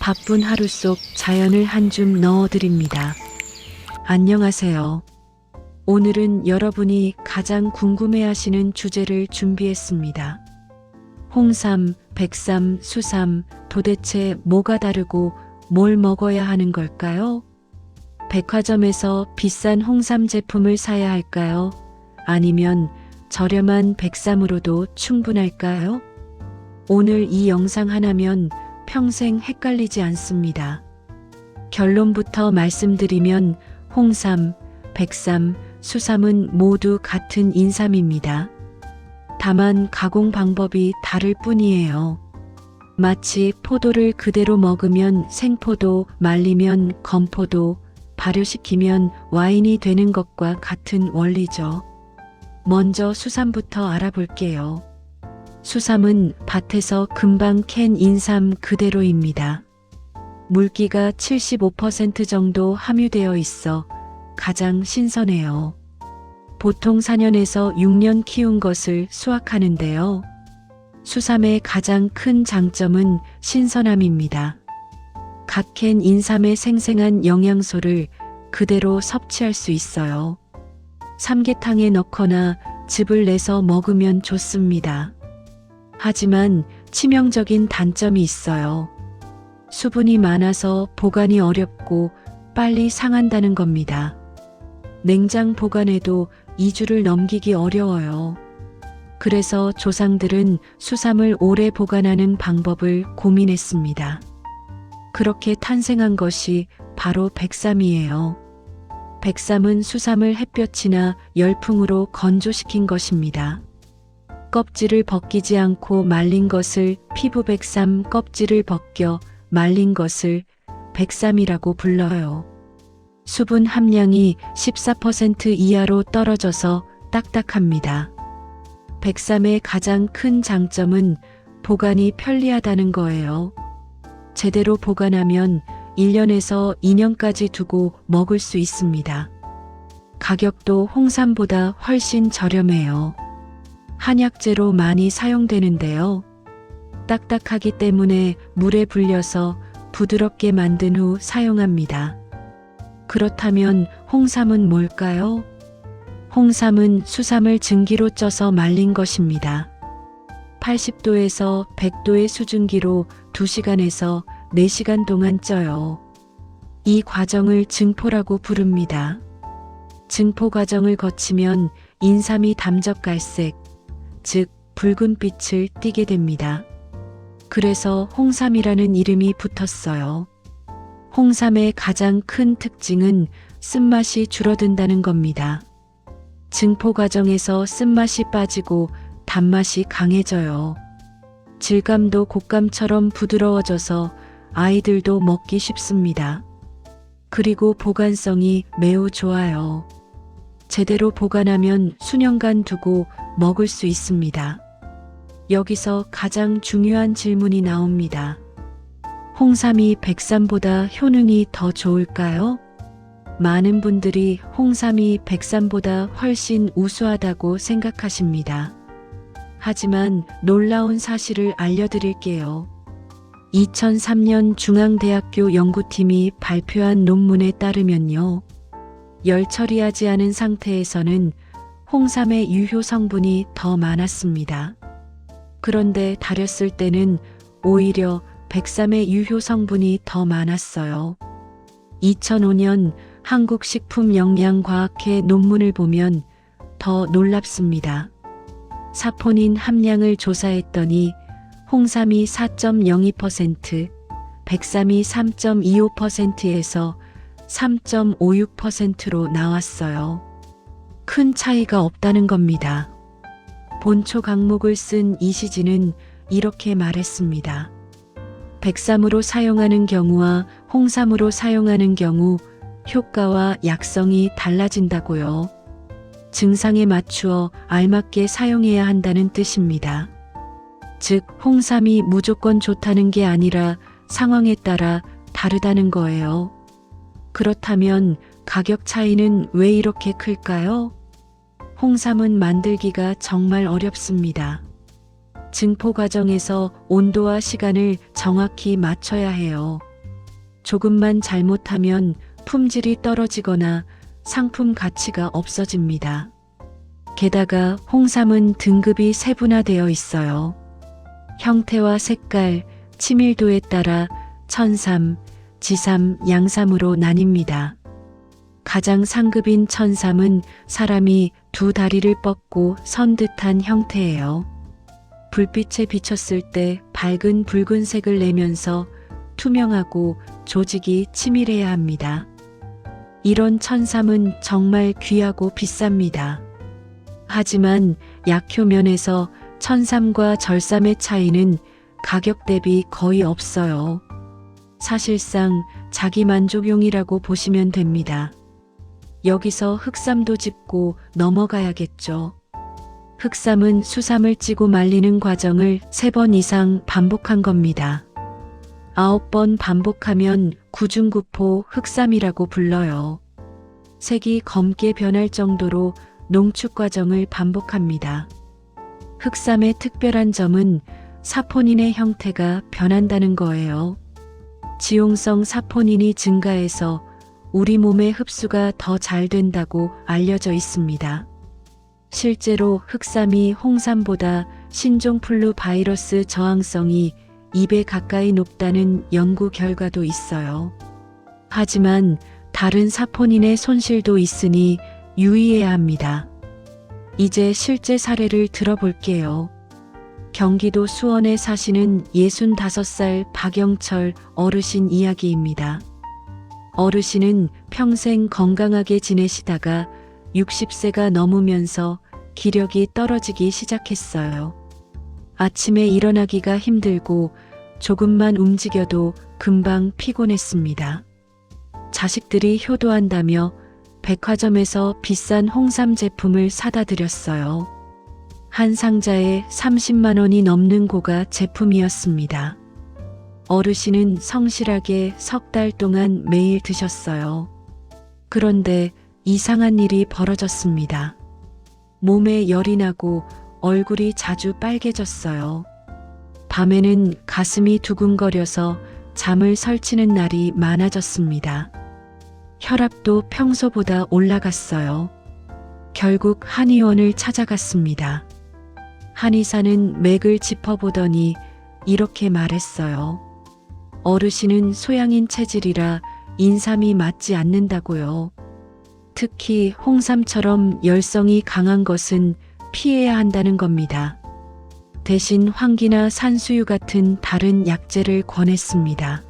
바쁜 하루 속 자연을 한 줌 넣어드립니다. 안녕하세요. 오늘은 여러분이 가장 궁금해하시는 주제를 준비했습니다. 홍삼, 백삼, 수삼, 도대체 뭐가 다르고 뭘 먹어야 하는 걸까요? 백화점에서 비싼 홍삼 제품을 사야 할까요? 아니면 저렴한 백삼으로도 충분할까요? 오늘 이 영상 하나면 평생 헷갈리지 않습니다. 결론부터 말씀드리면 홍삼, 백삼, 수삼은 모두 같은 인삼입니다. 다만 가공 방법이 다를 뿐이에요. 마치 포도를 그대로 먹으면 생포도, 말리면 건포도, 발효시키면 와인이 되는 것과 같은 원리죠. 먼저 수삼부터 알아볼게요. 수삼은 밭에서 금방 캔 인삼 그대로입니다. 물기가 75% 정도 함유되어 있어 가장 신선해요. 보통 4년에서 6년 키운 것을 수확하는데요. 수삼의 가장 큰 장점은 신선함입니다. 갓캔 인삼의 생생한 영양소를 그대로 섭취할 수 있어요. 삼계탕에 넣거나 즙을 내서 먹으면 좋습니다. 하지만 치명적인 단점이 있어요. 수분이 많아서 보관이 어렵고 빨리 상한다는 겁니다. 냉장 보관에도 2주를 넘기기 어려워요. 그래서 조상들은 수삼을 오래 보관하는 방법을 고민했습니다. 그렇게 탄생한 것이 바로 백삼이에요. 백삼은 수삼을 햇볕이나 열풍으로 건조시킨 것입니다. 껍질을 벗기지 않고 말린 것을 피부 백삼 껍질을 벗겨 말린 것을 백삼이라고 불러요. 수분 함량이 14% 이하로 떨어져서 딱딱합니다. 백삼의 가장 큰 장점은 보관이 편리하다는 거예요. 제대로 보관하면 1년에서 2년까지 두고 먹을 수 있습니다. 가격도 홍삼보다 훨씬 저렴해요. 한약재로 많이 사용되는데요. 딱딱하기 때문에 물에 불려서 부드럽게 만든 후 사용합니다. 그렇다면 홍삼은 뭘까요? 홍삼은 수삼을 증기로 쪄서 말린 것입니다. 80도에서 100도의 수증기로 2시간에서 4시간 동안 쪄요. 이 과정을 증포라고 부릅니다. 증포 과정을 거치면 인삼이 담적갈색, 즉 붉은 빛을 띠게 됩니다. 그래서 홍삼이라는 이름이 붙었어요. 홍삼의 가장 큰 특징은 쓴맛이 줄어든다는 겁니다. 증포 과정에서 쓴맛이 빠지고 단맛이 강해져요. 질감도 곶감처럼 부드러워져서 아이들도 먹기 쉽습니다. 그리고 보관성이 매우 좋아요. 제대로 보관하면 수년간 두고 먹을 수 있습니다. 여기서 가장 중요한 질문이 나옵니다. 홍삼이 백삼보다 효능이 더 좋을까요? 많은 분들이 홍삼이 백삼보다 훨씬 우수하다고 생각하십니다. 하지만 놀라운 사실을 알려드릴게요. 2003년 중앙대학교 연구팀이 발표한 논문에 따르면요. 열 처리하지 않은 상태에서는 홍삼의 유효 성분이 더 많았습니다. 그런데 달였을 때는 오히려 백삼의 유효 성분이 더 많았어요. 2005년 한국식품영양과학회 논문을 보면 더 놀랍습니다. 사포닌 함량을 조사했더니 홍삼이 4.02%, 백삼이 3.25%에서 3.56%로 나왔어요. 큰 차이가 없다는 겁니다. 본초 강목을 쓴 이시진은 이렇게 말했습니다. 백삼으로 사용하는 경우와 홍삼으로 사용하는 경우 효과와 약성이 달라진다고요. 증상에 맞추어 알맞게 사용해야 한다는 뜻입니다. 즉, 홍삼이 무조건 좋다는 게 아니라 상황에 따라 다르다는 거예요. 그렇다면 가격 차이는 왜 이렇게 클까요? 홍삼은 만들기가 정말 어렵습니다. 증포 과정에서 온도와 시간을 정확히 맞춰야 해요. 조금만 잘못하면 품질이 떨어지거나 상품 가치가 없어집니다. 게다가 홍삼은 등급이 세분화되어 있어요. 형태와 색깔, 치밀도에 따라 천삼, 지삼, 양삼으로 나뉩니다. 가장 상급인 천삼은 사람이 두 다리를 뻗고 선 듯한 형태예요. 불빛에 비쳤을 때 밝은 붉은색을 내면서 투명하고 조직이 치밀해야 합니다. 이런 천삼은 정말 귀하고 비쌉니다. 하지만 약효면에서 천삼과 절삼의 차이는 가격 대비 거의 없어요. 사실상 자기 만족용이라고 보시면 됩니다. 여기서 흑삼도 짚고 넘어가야겠죠. 흑삼은 수삼을 찌고 말리는 과정을 세번 이상 반복한 겁니다. 아홉 번 반복하면 구중구포 흑삼이라고 불러요. 색이 검게 변할 정도로 농축 과정을 반복합니다. 흑삼의 특별한 점은 사포닌의 형태가 변한다는 거예요. 지용성 사포닌이 증가해서 우리 몸의 흡수가 더 잘 된다고 알려져 있습니다. 실제로 흑삼이 홍삼보다 신종플루 바이러스 저항성이 2배 가까이 높다는 연구 결과도 있어요. 하지만 다른 사포닌의 손실도 있으니 유의해야 합니다. 이제 실제 사례를 들어볼게요. 경기도 수원에 사시는 65살 박영철 어르신 이야기입니다. 어르신은 평생 건강하게 지내시다가 60세가 넘으면서 기력이 떨어지기 시작했어요. 아침에 일어나기가 힘들고 조금만 움직여도 금방 피곤했습니다. 자식들이 효도한다며 백화점에서 비싼 홍삼 제품을 사다 드렸어요. 한 상자에 30만 원이 넘는 고가 제품이었습니다. 어르신은 성실하게 석 달 동안 매일 드셨어요. 그런데 이상한 일이 벌어졌습니다. 몸에 열이 나고 얼굴이 자주 빨개졌어요. 밤에는 가슴이 두근거려서 잠을 설치는 날이 많아졌습니다. 혈압도 평소보다 올라갔어요. 결국 한의원을 찾아갔습니다. 한의사는 맥을 짚어보더니 이렇게 말했어요. 어르신은 소양인 체질이라 인삼이 맞지 않는다고요. 특히 홍삼처럼 열성이 강한 것은 피해야 한다는 겁니다. 대신 황기나 산수유 같은 다른 약재를 권했습니다.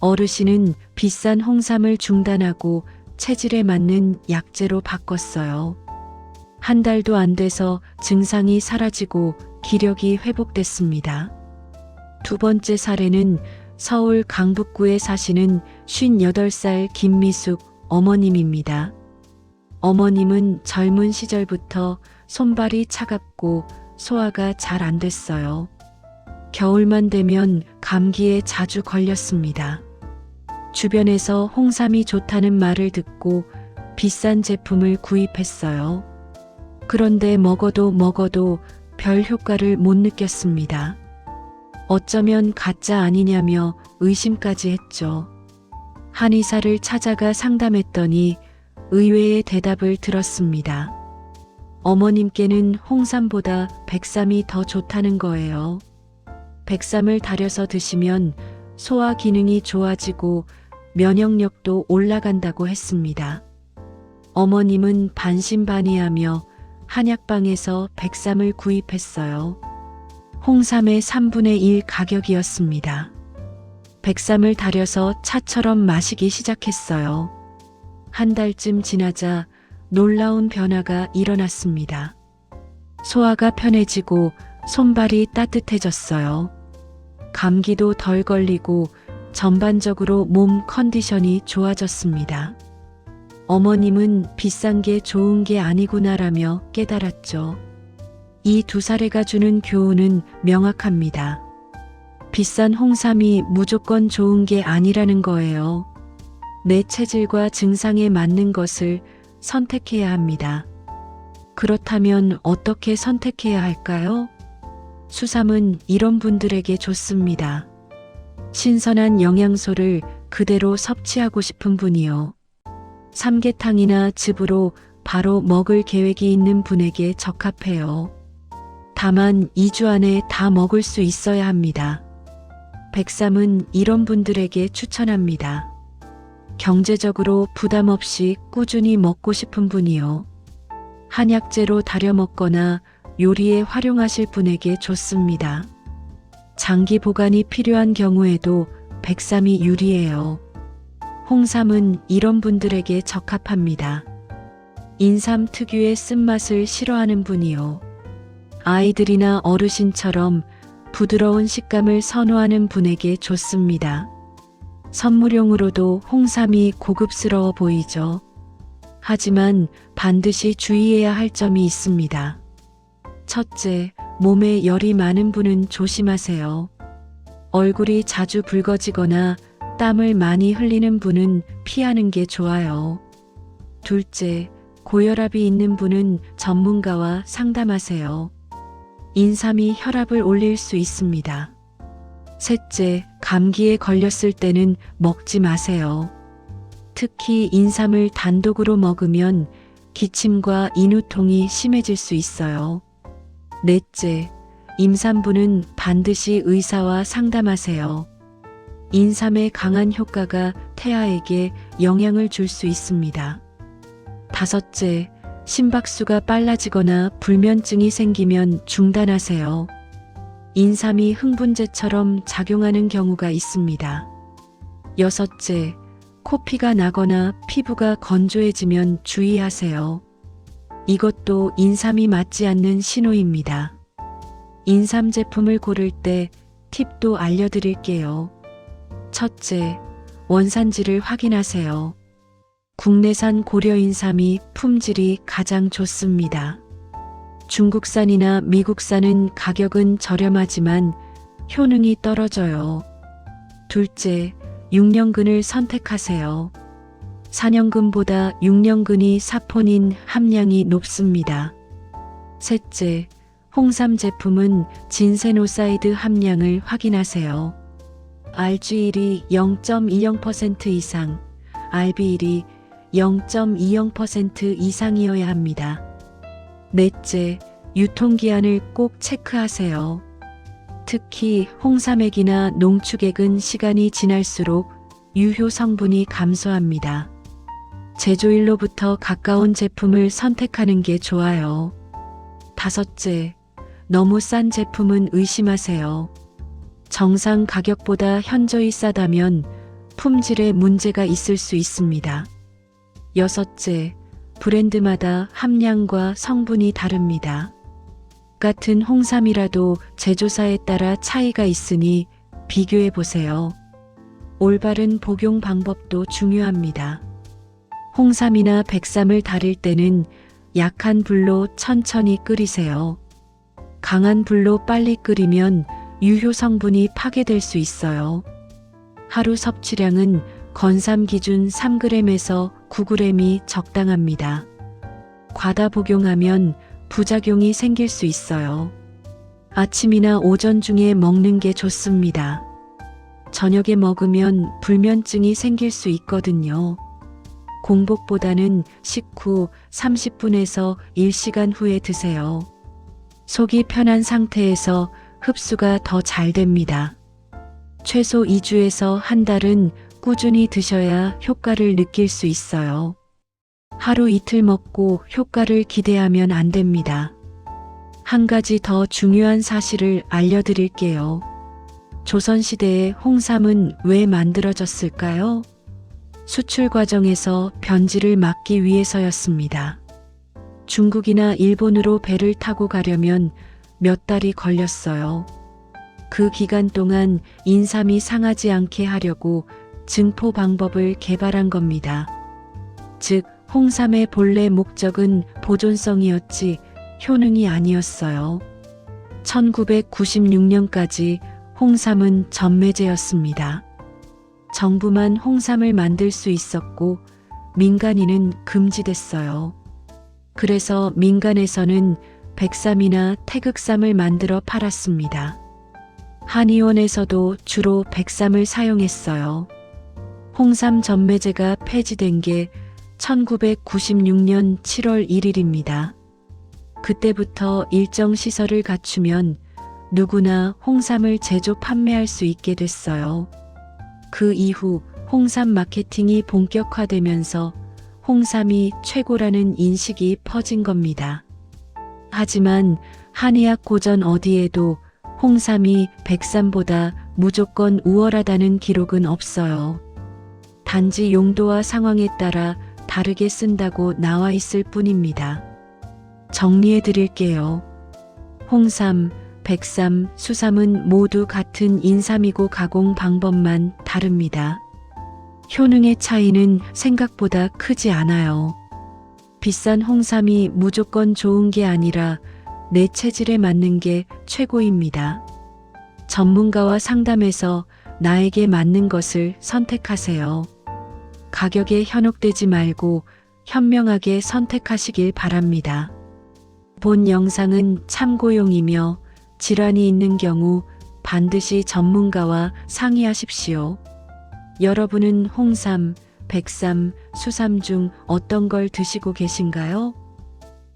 어르신은 비싼 홍삼을 중단하고 체질에 맞는 약재로 바꿨어요. 한 달도 안 돼서 증상이 사라지고 기력이 회복됐습니다. 두 번째 사례는 서울 강북구에 사시는 58살 김미숙 어머님입니다. 어머님은 젊은 시절부터 손발이 차갑고 소화가 잘 안 됐어요. 겨울만 되면 감기에 자주 걸렸습니다. 주변에서 홍삼이 좋다는 말을 듣고 비싼 제품을 구입했어요. 그런데 먹어도 먹어도 별 효과를 못 느꼈습니다. 어쩌면 가짜 아니냐며 의심까지 했죠. 한의사를 찾아가 상담했더니 의외의 대답을 들었습니다. 어머님께는 홍삼보다 백삼이 더 좋다는 거예요. 백삼을 달여서 드시면 소화 기능이 좋아지고 면역력도 올라간다고 했습니다. 어머님은 반신반의하며 한약방에서 백삼을 구입했어요. 홍삼의 3분의 1 가격이었습니다. 백삼을 달여서 차처럼 마시기 시작했어요. 한 달쯤 지나자 놀라운 변화가 일어났습니다. 소화가 편해지고 손발이 따뜻해졌어요. 감기도 덜 걸리고 전반적으로 몸 컨디션이 좋아졌습니다. 어머님은 비싼 게 좋은 게 아니구나라며 깨달았죠. 이 두 사례가 주는 교훈은 명확합니다. 비싼 홍삼이 무조건 좋은 게 아니라는 거예요. 내 체질과 증상에 맞는 것을 선택해야 합니다. 그렇다면 어떻게 선택해야 할까요? 수삼은 이런 분들에게 좋습니다. 신선한 영양소를 그대로 섭취하고 싶은 분이요. 삼계탕이나 즙으로 바로 먹을 계획이 있는 분에게 적합해요. 다만 2주 안에 다 먹을 수 있어야 합니다. 백삼은 이런 분들에게 추천합니다. 경제적으로 부담 없이 꾸준히 먹고 싶은 분이요. 한약재로 달여 먹거나 요리에 활용하실 분에게 좋습니다. 장기 보관이 필요한 경우에도 백삼이 유리해요. 홍삼은 이런 분들에게 적합합니다. 인삼 특유의 쓴맛을 싫어하는 분이요. 아이들이나 어르신처럼 부드러운 식감을 선호하는 분에게 좋습니다. 선물용으로도 홍삼이 고급스러워 보이죠. 하지만 반드시 주의해야 할 점이 있습니다. 첫째, 몸에 열이 많은 분은 조심하세요. 얼굴이 자주 붉어지거나 땀을 많이 흘리는 분은 피하는 게 좋아요. 둘째, 고혈압이 있는 분은 전문가와 상담하세요. 인삼이 혈압을 올릴 수 있습니다. 셋째, 감기에 걸렸을 때는 먹지 마세요. 특히 인삼을 단독으로 먹으면 기침과 인후통이 심해질 수 있어요. 넷째, 임산부는 반드시 의사와 상담하세요. 인삼의 강한 효과가 태아에게 영향을 줄 수 있습니다. 다섯째, 심박수가 빨라지거나 불면증이 생기면 중단하세요. 인삼이 흥분제처럼 작용하는 경우가 있습니다. 여섯째, 코피가 나거나 피부가 건조해지면 주의하세요. 이것도 인삼이 맞지 않는 신호입니다. 인삼 제품을 고를 때 팁도 알려드릴게요. 첫째, 원산지를 확인하세요. 국내산 고려인삼이 품질이 가장 좋습니다. 중국산이나 미국산은 가격은 저렴하지만 효능이 떨어져요. 둘째, 6년근을 선택하세요. 4년근보다 6년근이 사포닌 함량이 높습니다. 셋째, 홍삼 제품은 진세노사이드 함량을 확인하세요. RG1이 0.20% 이상, RB1이 0.20% 이상이어야 합니다. 넷째, 유통기한을 꼭 체크하세요. 특히 홍삼액이나 농축액은 시간이 지날수록 유효 성분이 감소합니다. 제조일로부터 가까운 제품을 선택하는 게 좋아요. 다섯째, 너무 싼 제품은 의심하세요. 정상 가격보다 현저히 싸다면 품질에 문제가 있을 수 있습니다. 여섯째, 브랜드마다 함량과 성분이 다릅니다. 같은 홍삼이라도 제조사에 따라 차이가 있으니 비교해 보세요. 올바른 복용 방법도 중요합니다. 홍삼이나 백삼을 다릴 때는 약한 불로 천천히 끓이세요. 강한 불로 빨리 끓이면 유효 성분이 파괴될 수 있어요. 하루 섭취량은 건삼 기준 3g에서 9g이 적당합니다. 과다 복용하면 부작용이 생길 수 있어요. 아침이나 오전 중에 먹는 게 좋습니다. 저녁에 먹으면 불면증이 생길 수 있거든요. 공복보다는 식후 30분에서 1시간 후에 드세요. 속이 편한 상태에서 흡수가 더 잘 됩니다. 최소 2주에서 한 달은 꾸준히 드셔야 효과를 느낄 수 있어요. 하루 이틀 먹고 효과를 기대하면 안 됩니다. 한 가지 더 중요한 사실을 알려드릴게요. 조선시대에 홍삼은 왜 만들어졌을까요? 수출 과정에서 변질을 막기 위해서였습니다. 중국이나 일본으로 배를 타고 가려면 몇 달이 걸렸어요. 그 기간 동안 인삼이 상하지 않게 하려고 증포 방법을 개발한 겁니다. 즉, 홍삼의 본래 목적은 보존성이었지 효능이 아니었어요. 1996년까지 홍삼은 전매제였습니다. 정부만 홍삼을 만들 수 있었고 민간인은 금지됐어요. 그래서 민간에서는 백삼이나 태극삼을 만들어 팔았습니다. 한의원에서도 주로 백삼을 사용했어요. 홍삼 전매제가 폐지된 게 1996년 7월 1일입니다. 그때부터 일정 시설을 갖추면 누구나 홍삼을 제조 판매할 수 있게 됐어요. 그 이후 홍삼 마케팅이 본격화되면서 홍삼이 최고라는 인식이 퍼진 겁니다. 하지만 한의학 고전 어디에도 홍삼이 백삼보다 무조건 우월하다는 기록은 없어요. 단지 용도와 상황에 따라 다르게 쓴다고 나와 있을 뿐입니다. 정리해 드릴게요. 홍삼, 백삼, 수삼은 모두 같은 인삼이고 가공 방법만 다릅니다. 효능의 차이는 생각보다 크지 않아요. 비싼 홍삼이 무조건 좋은 게 아니라 내 체질에 맞는 게 최고입니다. 전문가와 상담해서 나에게 맞는 것을 선택하세요. 가격에 현혹되지 말고 현명하게 선택하시길 바랍니다. 본 영상은 참고용이며 질환이 있는 경우 반드시 전문가와 상의하십시오. 여러분은 홍삼, 백삼, 수삼 중 어떤 걸 드시고 계신가요?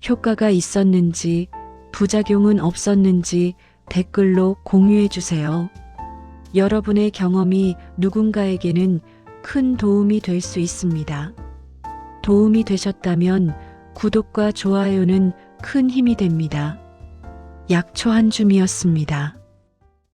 효과가 있었는지, 부작용은 없었는지 댓글로 공유해 주세요. 여러분의 경험이 누군가에게는 큰 도움이 될 수 있습니다. 도움이 되셨다면 구독과 좋아요는 큰 힘이 됩니다. 약초 한 줌이었습니다.